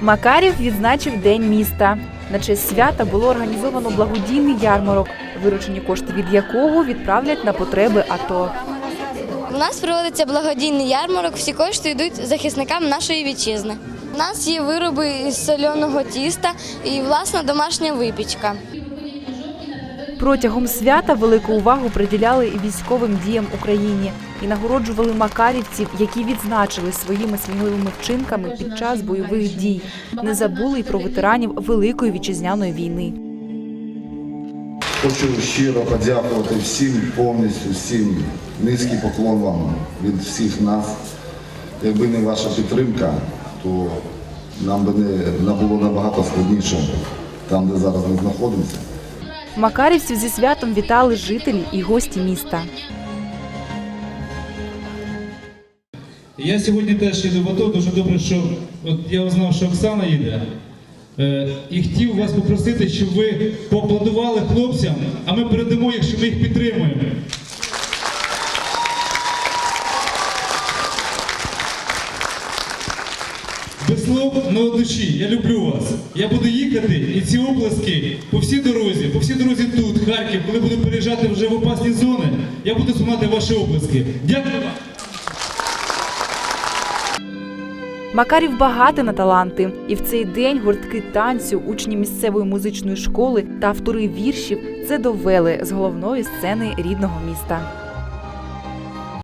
Макарів відзначив День міста. На честь свята було організовано благодійний ярмарок, виручені кошти від якого відправлять на потреби АТО. У нас проводиться благодійний ярмарок. Всі кошти йдуть захисникам нашої вітчизни. У нас є вироби із соляного тіста і власна домашня випічка. Протягом свята велику увагу приділяли і військовим діям Україні і нагороджували макарівців, які відзначили своїми сміливими вчинками під час бойових дій. Не забули й про ветеранів Великої вітчизняної війни. Хочу щиро подякувати всім повністю, всім низький поклон вам від всіх нас. Якби не ваша підтримка, то нам би не, було набагато складніше там, де зараз ми знаходимося. Макарівців зі святом вітали жителі і гості міста. Я сьогодні теж їду в АТО, дуже добре, що от я узнав, що Оксана їде. Е, і хотів вас попросити, щоб ви поаплодували хлопцям, а ми передамо їх, що ми їх підтримуємо. Без слов на душі, я люблю вас. Я буду їхати і ці оплески по всій дорозі, по всій дорозі тут, Харків, коли буду переїжджати вже в опасні зони, я буду знімати ваші оплески. Дякую вам. Макарів багатий на таланти, і в цей день гуртки танцю, учні місцевої музичної школи та автори віршів це довели з головної сцени рідного міста.